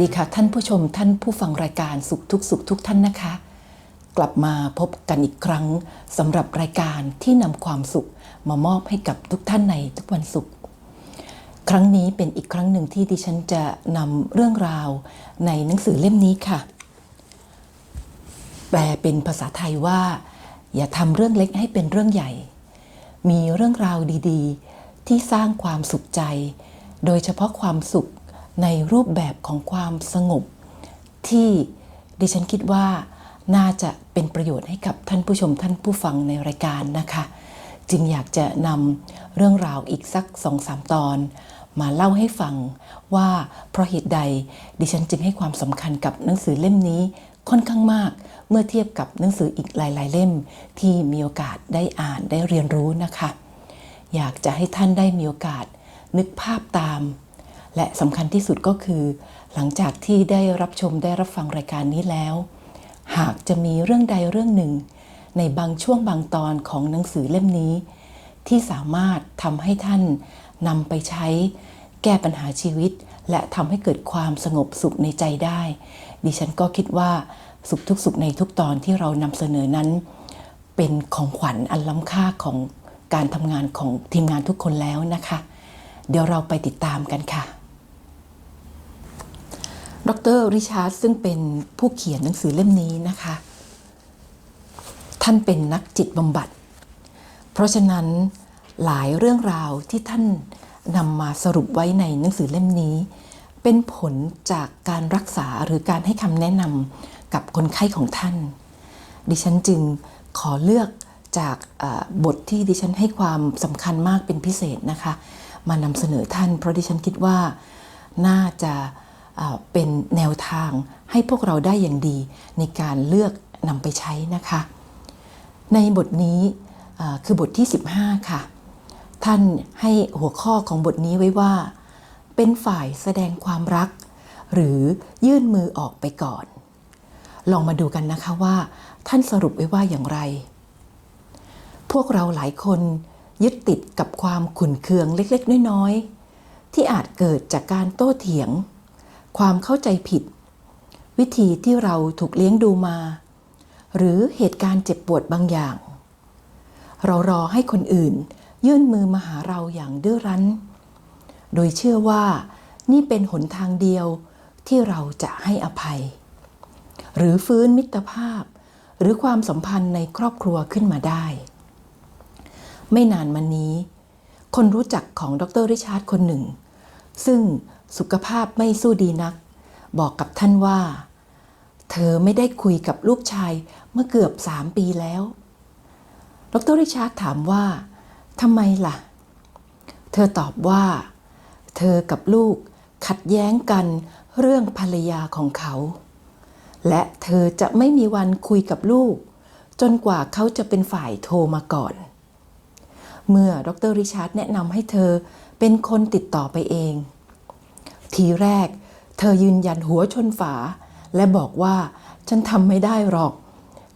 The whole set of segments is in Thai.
ดีค่ะท่านผู้ชมท่านผู้ฟังรายการสุขทุกสุขทุกท่านนะคะ กลับมาพบกันอีกครั้งสำหรับรายการที่นำความสุขมามอบให้กับทุกท่านในทุกวันศุกร์ครั้งนี้เป็นอีกครั้งหนึ่งที่ดิฉันจะนำเรื่องราวในหนังสือเล่มนี้ค่ะ แปลเป็นภาษาไทยว่า อย่าทำเรื่องเล็กให้เป็นเรื่องใหญ่ มีเรื่องราวดี ๆ ที่สร้างความสุขใจ โดยเฉพาะความสุข ในรูปแบบของความสงบ ที่ดิฉันคิดว่าน่าจะเป็นประโยชน์ให้กับท่านผู้ชมท่านผู้ฟังในรายการนะคะ จึงอยากจะนำเรื่องราวอีกสักสองสามตอน มาเล่าให้ฟังว่าเพราะเหตุใดดิฉันจึงให้ความสำคัญกับหนังสือเล่มนี้ค่อนข้างมาก เมื่อเทียบกับหนังสืออีกหลาย ๆ เล่ม ที่มีโอกาสได้อ่านได้เรียนรู้นะคะ อยากจะให้ท่านได้มีโอกาสนึกภาพตาม และสำคัญที่สุดก็คือ หลังจากที่ได้รับชมได้รับฟังรายการนี้แล้ว หากจะมีเรื่องใดเรื่องหนึ่ง ในบางช่วงบางตอนของหนังสือเล่มนี้ ที่สามารถทำให้ท่านนำไปใช้ แก้ปัญหาชีวิต และทำให้เกิดความสงบสุขในใจได้ ดิฉันก็คิดว่าสุขทุกสุขในทุกตอนที่เรานำเสนอนั้น เป็นของขวัญอันล้ำค่าของการทำงานของทีมงานทุกคนแล้วนะคะ เดี๋ยวเราไปติดตามกันค่ะ ดรริชาร์ดซึ่งเป็นผู้เขียนหนังสือเล่มนี้นะคะ ท่านเป็นนักจิตบำบัด เพราะฉะนั้นหลายเรื่องราวที่ท่านนำมาสรุปไว้ในหนังสือเล่มนี้ เป็นผลจากการรักษาหรือการให้คำแนะนำกับคนไข้ของท่าน ดิฉันจึงขอเลือกจากบทที่ดิฉันให้ความสำคัญมากเป็นพิเศษนะคะ มานำเสนอท่าน เพราะดิฉันคิดว่าน่าจะ เป็นแนวทางให้พวกเราได้อย่างดี ในการเลือกนำไปใช้นะคะ ในบทนี้คือบทที่ 15 ค่ะ ท่านให้หัวข้อของบทนี้ไว้ว่า เป็นฝ่ายแสดงความรัก หรือยื่นมือออกไปก่อน ลองมาดูกันนะคะว่า ท่านสรุปไว้ว่าอย่างไร พวกเราหลายคนยึดติดกับความขุนเคืองเล็ก ๆ น้อย ๆ ที่อาจเกิดจากการโต้เถียง ความเข้าใจผิด วิธีที่เราถูกเลี้ยงดูมา หรือเหตุการณ์เจ็บปวดบางอย่าง เรารอให้คนอื่นยื่นมือมาหาเราอย่างดื้อรั้น โดยเชื่อว่านี่เป็นหนทางเดียวที่เราจะให้อภัย หรือฟื้นมิตรภาพ หรือความสัมพันธ์ในครอบครัวขึ้นมาได้ ไม่นานมานี้ คนรู้จักของดรริชาร์ดคนหนึ่ง ซึ่ง สุขภาพไม่สู้ดีนัก บอกกับท่านว่า เธอไม่ได้คุยกับลูกชายเมื่อเกือบสามปีแล้ว ดรริชาร์ดถามว่าทำไมล่ะ เธอตอบว่า เธอกับลูกขัดแย้งกันเรื่องภรรยาของเขา และเธอจะไม่มีวันคุยกับลูก จนกว่าเขาจะเป็นฝ่ายโทรมาก่อน เมื่อดรริชาร์ดแนะนำให้เธอเป็นคนติดต่อไปเอง ทีแรก เธอยืนยันหัวชนฝา และบอกว่าฉันทำไม่ได้หรอก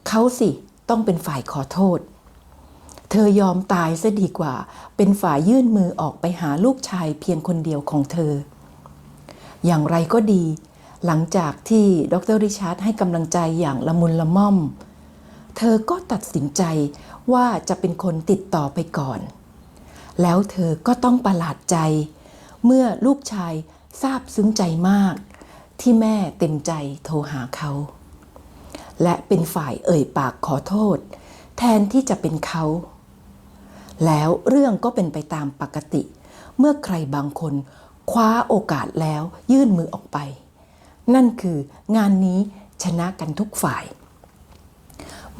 เขาสิต้องเป็นฝ่ายขอโทษ เธอยอมตายซะดีกว่า เป็นฝ่ายยื่นมือออกไปหาลูกชายเพียงคนเดียวของเธอ อย่างไรก็ดี หลังจากที่ดรริชาร์ดให้กำลังใจอย่างละมุนละม่อม เธอก็ตัดสินใจว่าจะเป็นคนติดต่อไปก่อน แล้วเธอก็ต้องประหลาดใจ เมื่อลูกชาย ทราบซึ้งใจมากที่แม่เต็มใจโทรหาเขา และเป็นฝ่ายเอ่ยปากขอโทษ แทนที่จะเป็นเขา แล้วเรื่องก็เป็นไปตามปกติ เมื่อใครบางคนคว้าโอกาสแล้วยื่นมือออกไป นั่นคืองานนี้ชนะกันทุกฝ่าย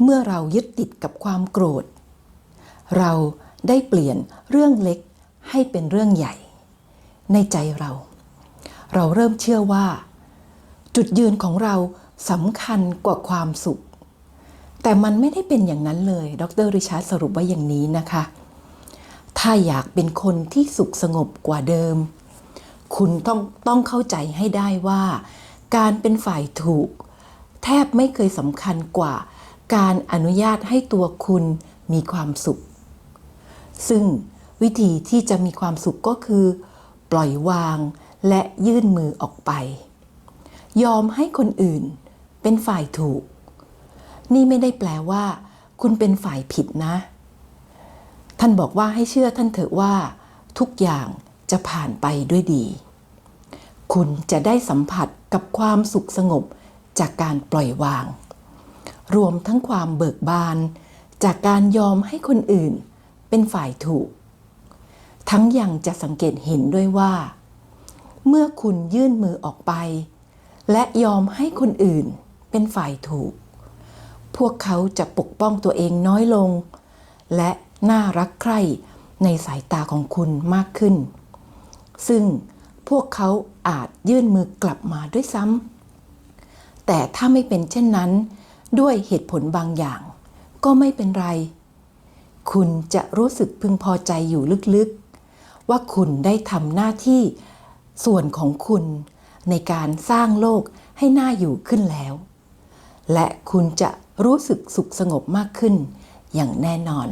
เมื่อเรายึดติดกับความโกรธ เราได้เปลี่ยนเรื่องเล็กให้เป็นเรื่องใหญ่ ในใจเรา เราเริ่มเชื่อว่า จุดยืนของเราสำคัญกว่าความสุข แต่มันไม่ได้เป็นอย่างนั้นเลย ดรริชาร์ดสรุปไว้อย่างนี้นะคะ ถ้าอยากเป็นคนที่สุขสงบกว่าเดิม คุณต้องต้องเข้าใจให้ได้ว่า การเป็นฝ่ายถูก แทบไม่เคยสำคัญกว่า การอนุญาตให้ตัวคุณมีความสุข ซึ่งวิธีที่จะมีความสุขก็คือ ปล่อยวาง และยื่นมือออกไป ยอมให้คนอื่นเป็นฝ่ายถูก นี่ไม่ได้แปลว่า คุณเป็นฝ่ายผิดนะ ท่านบอกว่าให้เชื่อท่านเถอะว่า ทุกอย่างจะผ่านไปด้วยดี คุณจะได้สัมผัสกับความสุขสงบจากการปล่อยวาง รวมทั้งความเบิกบาน จากการยอมให้คนอื่นเป็นฝ่ายถูก ทั้งยังจะสังเกตเห็นด้วยว่า เมื่อคุณยื่นมือออกไป และยอมให้คนอื่นเป็นฝ่ายถูก พวกเขาจะปกป้องตัวเองน้อยลง และน่ารักใคร่ในสายตาของคุณมากขึ้น ซึ่งพวกเขาอาจยื่นมือกลับมาด้วยซ้ำแต่ถ้าไม่เป็นเช่นนั้น ด้วยเหตุผลบางอย่าง ก็ไม่เป็นไร คุณจะรู้สึกพึงพอใจอยู่ลึกๆ ว่าคุณได้ทำหน้าที่ ส่วนของคุณในการสร้างโลกให้น่าอยู่ขึ้นแล้ว และคุณจะรู้สึกสุขสงบมากขึ้นอย่างแน่นอน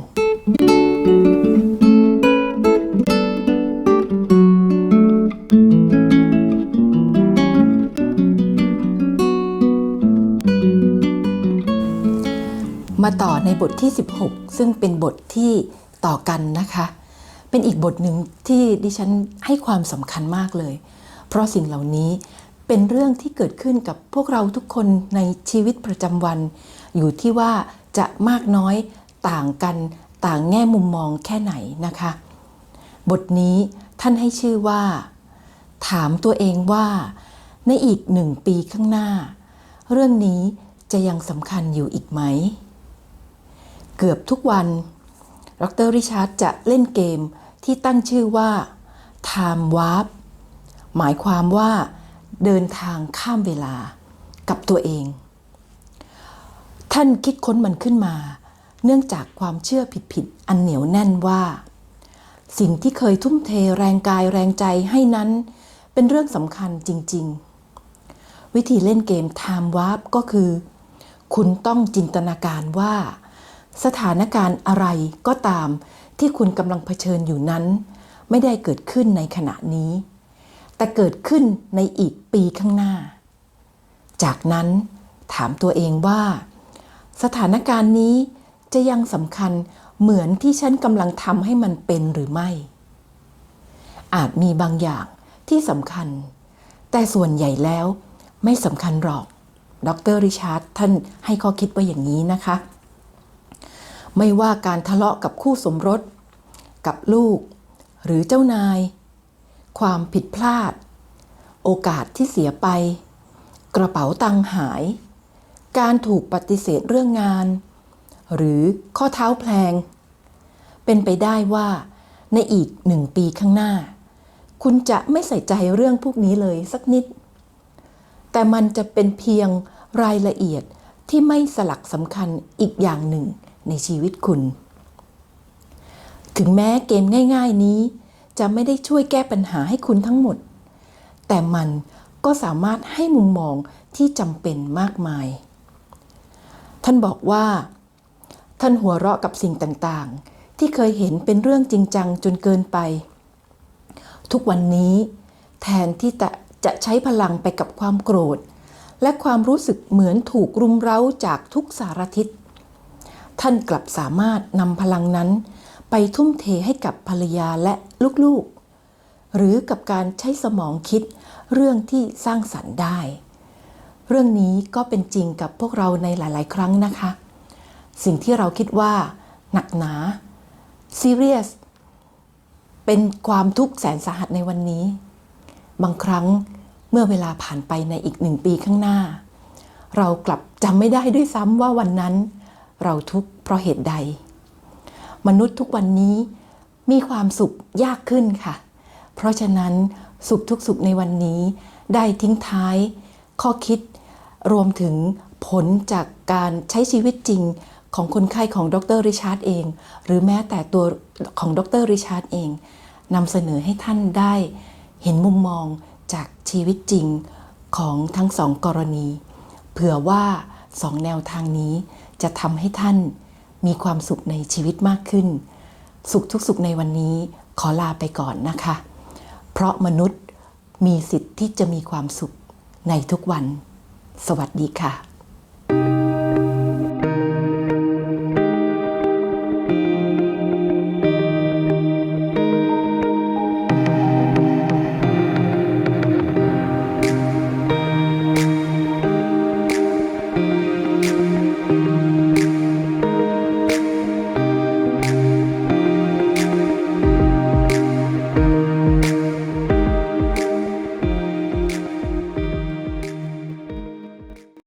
มาต่อในบทที่ 16 ซึ่งเป็นบทที่ต่อกันนะคะ เป็นอีกบทหนึ่งที่ดิฉันให้ความสำคัญมากเลย เพราะสิ่งเหล่านี้เป็นเรื่องที่เกิดขึ้นกับพวกเราทุกคนในชีวิตประจำวัน อยู่ที่ว่าจะมากน้อยต่างกันต่างแง่มุมมองแค่ไหนนะคะ บทนี้ท่านให้ชื่อว่า ถามตัวเองว่า ในอีกหนึ่งปีข้างหน้า เรื่องนี้จะยังสำคัญอยู่อีกไหม เกือบทุกวัน ดรริชาร์ดจะเล่นเกมที่ตั้งชื่อว่า Time Warp หมายความว่าเดินทางข้ามเวลากับตัวเอง ท่านคิดค้นมันขึ้นมา เนื่องจากความเชื่อผิดๆอันเหนียวแน่นว่า สิ่งที่เคยทุ่มเทแรงกายแรงใจให้นั้น เป็นเรื่องสำคัญจริง ๆ วิธีเล่นเกม Time Warp ก็คือ คุณต้องจินตนาการว่า สถานการณ์อะไรก็ตามที่คุณกำลังเผชิญอยู่นั้น ไม่ได้เกิดขึ้นในขณะนี้ แต่เกิดขึ้นในอีกปีข้างหน้า จากนั้นถามตัวเองว่า สถานการณ์นี้จะยังสำคัญเหมือนที่ฉันกำลังทำให้มันเป็นหรือไม่ อาจมีบางอย่างที่สำคัญ แต่ส่วนใหญ่แล้วไม่สำคัญหรอก ดรริชาร์ดท่านให้ข้อคิดไว่าอย่างนี้นะคะ ไม่ว่าการทะเลาะกับคู่สมรส กับลูก หรือเจ้านาย ความผิดพลาด โอกาสที่เสียไป กระเป๋าตังค์หาย การถูกปฏิเสธเรื่องงาน หรือข้อเท้าแพลง เป็นไปได้ว่า ในอีกหนึ่งปีข้างหน้า คุณจะไม่ใส่ใจเรื่องพวกนี้เลยสักนิด แต่มันจะเป็นเพียงรายละเอียดที่ไม่สลักสำคัญอีกอย่างหนึ่ง ในชีวิตคุณ ถึงแม้เกมง่าย ๆนี้ จะไม่ได้ช่วยแก้ปัญหาให้คุณทั้งหมด แต่มันก็สามารถให้มุมมองที่จำเป็นมากมาย ท่านบอกว่า ท่านหัวเราะกับสิ่งต่างๆ ที่เคยเห็นเป็นเรื่องจริงจังจนเกินไป ทุกวันนี้ แทนที่จะจะใช้พลังไปกับความโกรธ และความรู้สึกเหมือนถูกรุมเร้าจากทุกสารทิศ ท่านกลับสามารถนำพลังนั้น ไปทุ่มเทให้กับภรรยาและลูกๆ หรือกับการใช้สมองคิดเรื่องที่สร้างสรรค์ได้ เรื่องนี้ก็เป็นจริงกับพวกเราในหลาย ๆ ครั้งนะคะ สิ่งที่เราคิดว่า หนักหนาซีเรียสเป็นความทุกข์แสนสาหัสในวันนี้ บางครั้งเมื่อเวลาผ่านไปในอีกหนึ่งปีข้างหน้า เรากลับจำไม่ได้ด้วยซ้ำว่าวันนั้น เราทุกข์เพราะเหตุใด มนุษย์ทุกวันนี้มีความสุขยากขึ้นค่ะ เพราะฉะนั้นสุขทุกสุขในวันนี้ได้ทิ้งท้าย ข้อคิดรวมถึงผลจากการใช้ชีวิตจริงของคนไข้ของดรริชาร์ดเอง หรือแม้แต่ตัวของดรริชาร์ดเองนำเสนอให้ท่านได้เห็นมุมมองจากชีวิตจริงของทั้งสองกรณี เผื่อว่าสองแนวทางนี้ จะทำให้ท่านมีความสุขในชีวิตมากขึ้น สุขทุกสุขในวันนี้ขอลาไปก่อนนะคะ เพราะมนุษย์มีสิทธิ์ที่จะมีความสุขในทุกวัน สวัสดีค่ะ